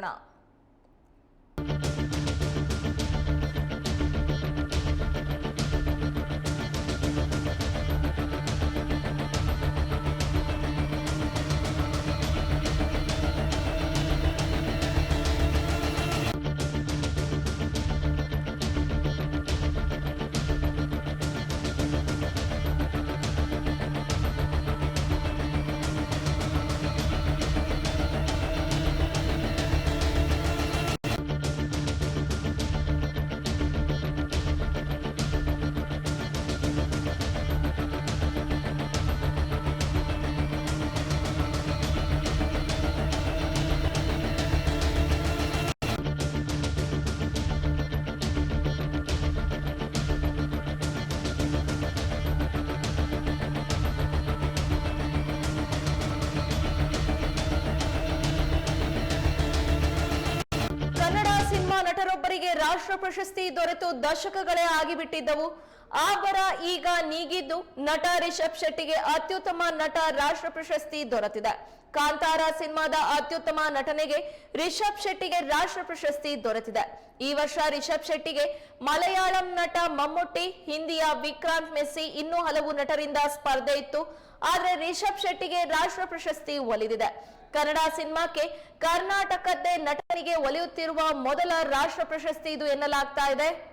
ನೋಡೋಣ ರಾಷ್ಟ್ರ ಪ್ರಶಸ್ತಿ ದೊರೆತು ದಶಕಗಳೇ ಆಗಿಬಿಟ್ಟಿದ್ದವು. ಆ ಈಗ ನೀಗಿದ್ದು ನಟ ರಿಷಬ್ ಶೆಟ್ಟಿಗೆ ಅತ್ಯುತ್ತಮ ನಟ ರಾಷ್ಟ್ರ ಪ್ರಶಸ್ತಿ ದೊರೆತಿದೆ. ಕಾಂತಾರ ಸಿನಿಮಾದ ಅತ್ಯುತ್ತಮ ನಟನೆಗೆ ರಿಷಬ್ ಶೆಟ್ಟಿಗೆ ರಾಷ್ಟ್ರ ಪ್ರಶಸ್ತಿ ದೊರೆತಿದೆ. ಈ ವರ್ಷ ರಿಷಬ್ ಶೆಟ್ಟಿಗೆ ಮಲಯಾಳಂ ನಟ ಮಮ್ಮುಟ್ಟಿ ಹಿಂದಿಯ ವಿಕ್ರಾಂತ್ ಮೆಸ್ಸಿ ಇನ್ನೂ ಹಲವು ನಟರಿಂದ ಸ್ಪರ್ಧೆ ಇತ್ತು. ಆದ್ರೆ ರಿಷಬ್ ಶೆಟ್ಟಿಗೆ ರಾಷ್ಟ್ರ ಪ್ರಶಸ್ತಿ ಒಲಿದಿದೆ. ಕನ್ನಡ ಸಿನಿಮಾಕ್ಕೆ ಕರ್ನಾಟಕದ್ದೇ ನಟನಿಗೆ ಒಲಿಯುತ್ತಿರುವ ಮೊದಲ ರಾಷ್ಟ್ರ ಪ್ರಶಸ್ತಿ ಇದು ಎನ್ನಲಾಗ್ತಾ ಇದೆ.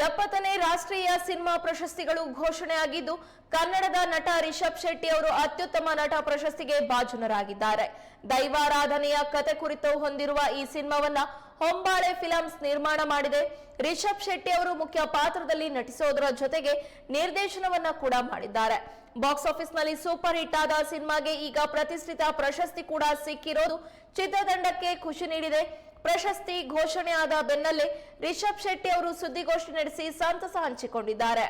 ಎಪ್ಪತ್ತನೇ ರಾಷ್ಟ್ರೀಯ ಸಿನಿಮಾ ಪ್ರಶಸ್ತಿಗಳು ಘೋಷಣೆಯಾಗಿದ್ದು, ಕನ್ನಡದ ನಟ ರಿಷಬ್ ಶೆಟ್ಟಿ ಅವರು ಅತ್ಯುತ್ತಮ ನಟ ಪ್ರಶಸ್ತಿಗೆ ಭಾಜನರಾಗಿದ್ದಾರೆ. ದೈವಾರಾಧನೆಯ ಕತೆ ಕುರಿತು ಹೊಂದಿರುವ ಈ ಸಿನಿಮಾವನ್ನ ಹೊಂಬಾಳೆ ಫಿಲಮ್ಸ್ ನಿರ್ಮಾಣ ಮಾಡಿದೆ. ರಿಷಬ್ ಶೆಟ್ಟಿ ಅವರು ಮುಖ್ಯ ಪಾತ್ರದಲ್ಲಿ ನಟಿಸೋದರ ಜೊತೆಗೆ ನಿರ್ದೇಶನವನ್ನ ಕೂಡ ಮಾಡಿದ್ದಾರೆ. ಬಾಕ್ಸ್ ಆಫೀಸ್ನಲ್ಲಿ ಸೂಪರ್ ಹಿಟ್ ಆದ ಸಿನಿಮಾಗೆ ಈಗ ಪ್ರತಿಷ್ಠಿತ ಪ್ರಶಸ್ತಿ ಕೂಡ ಸಿಕ್ಕಿರೋದು ಚಿತ್ರತಂಡಕ್ಕೆ ಖುಷಿ ನೀಡಿದೆ. ಪ್ರಶಸ್ತಿ ಘೋಷಣೆಯಾದ ಬೆನ್ನಲ್ಲೇ ರಿಷಬ್ ಶೆಟ್ಟಿ ಅವರು ಸುದ್ದಿಗೋಷ್ಠಿ ನಡೆಸಿ ಸಂತಸ ಹಂಚಿಕೊಂಡಿದ್ದಾರೆ.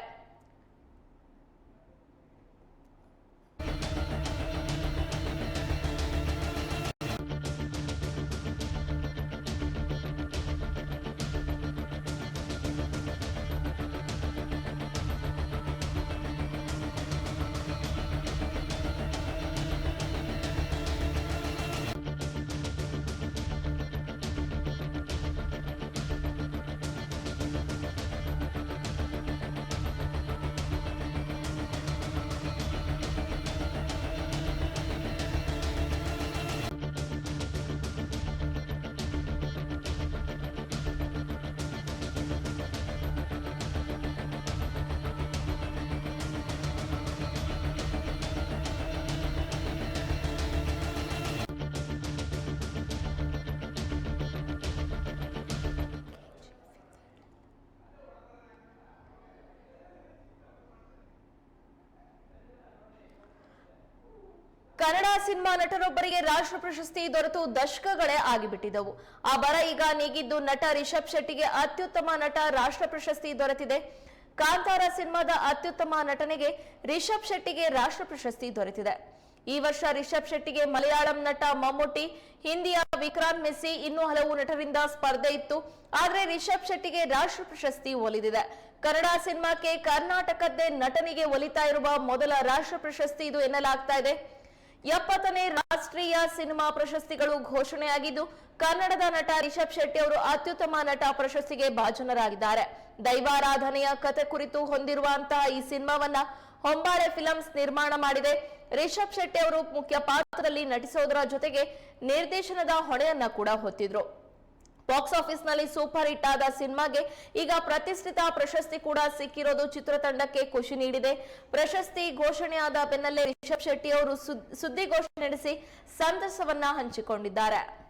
ಕನ್ನಡ ಸಿನಿಮಾ ನಟರೊಬ್ಬರಿಗೆ ರಾಷ್ಟ್ರ ಪ್ರಶಸ್ತಿ ದೊರೆತು ದಶಕಗಳೇ ಆಗಿಬಿಟ್ಟಿದ್ದವು. ಆ ಬರ ಈಗ ನೀಗಿದ್ದು ನಟ ರಿಷಬ್ ಶೆಟ್ಟಿಗೆ ಅತ್ಯುತ್ತಮ ನಟ ರಾಷ್ಟ್ರ ಪ್ರಶಸ್ತಿ ದೊರೆತಿದೆ. ಕಾಂತಾರ ಸಿನಿಮಾದ ಅತ್ಯುತ್ತಮ ನಟನೆಗೆ ರಿಷಬ್ ಶೆಟ್ಟಿಗೆ ರಾಷ್ಟ್ರ ಪ್ರಶಸ್ತಿ ದೊರೆತಿದೆ. ಈ ವರ್ಷ ರಿಷಬ್ ಶೆಟ್ಟಿಗೆ ಮಲಯಾಳಂ ನಟ ಮಮ್ಮೂಟಿ, ಹಿಂದಿಯ ವಿಕ್ರಾಂತ್ ಮೆಸ್ಸಿ ಇನ್ನೂ ಹಲವು ನಟರಿಂದ ಸ್ಪರ್ಧೆ ಇತ್ತು. ಆದರೆ ರಿಷಬ್ ಶೆಟ್ಟಿಗೆ ರಾಷ್ಟ್ರ ಪ್ರಶಸ್ತಿ ಒಲಿದಿದೆ. ಕನ್ನಡ ಸಿನಿಮಾಕ್ಕೆ ಕರ್ನಾಟಕದ್ದೇ ನಟನಿಗೆ ಒಲಿತಾ ಇರುವ ಮೊದಲ ರಾಷ್ಟ್ರ ಪ್ರಶಸ್ತಿ ಇದು ಎನ್ನಲಾಗ್ತಾ ಇದೆ. ಎಪ್ಪತ್ತನೇ ರಾಷ್ಟ್ರೀಯ ಸಿನಿಮಾ ಪ್ರಶಸ್ತಿಗಳು ಘೋಷಣೆಯಾಗಿದ್ದು, ಕನ್ನಡದ ನಟ ರಿಷಬ್ ಶೆಟ್ಟಿ ಅವರು ಅತ್ಯುತ್ತಮ ನಟ ಪ್ರಶಸ್ತಿಗೆ ಭಾಜನರಾಗಿದ್ದಾರೆ. ದೈವಾರಾಧನೆಯ ಕತೆ ಕುರಿತು ಹೊಂದಿರುವಂತಹ ಈ ಸಿನಿಮಾವನ್ನ ಹೊಂಬಾಳೆ ಫಿಲಮ್ಸ್ ನಿರ್ಮಾಣ ಮಾಡಿದೆ. ರಿಷಬ್ ಶೆಟ್ಟಿ ಅವರು ಮುಖ್ಯ ಪಾತ್ರದಲ್ಲಿ ನಟಿಸೋದರ ಜೊತೆಗೆ ನಿರ್ದೇಶನದ ಹೊಣೆಯನ್ನ ಕೂಡ ಹೊತ್ತಿದ್ರು. ಬಾಕ್ಸ್ ಆಫೀಸ್ನಲ್ಲಿ ಸೂಪರ್ ಹಿಟ್ ಆದ ಸಿನಿಮಾಗೆ ಈಗ ಪ್ರತಿಷ್ಠಿತ ಪ್ರಶಸ್ತಿ ಕೂಡ ಸಿಕ್ಕಿರೋದು ಚಿತ್ರತಂಡಕ್ಕೆ ಖುಷಿ ನೀಡಿದೆ. ಪ್ರಶಸ್ತಿ ಘೋಷಣೆಯಾದ ಬೆನ್ನಲ್ಲೇ ರಿಷಬ್ ಶೆಟ್ಟಿ ಅವರು ಸುದ್- ಸುದ್ದಿಗೋಷ್ಠಿ ನಡೆಸಿ ಸಂತಸವನ್ನ ಹಂಚಿಕೊಂಡಿದ್ದಾರೆ.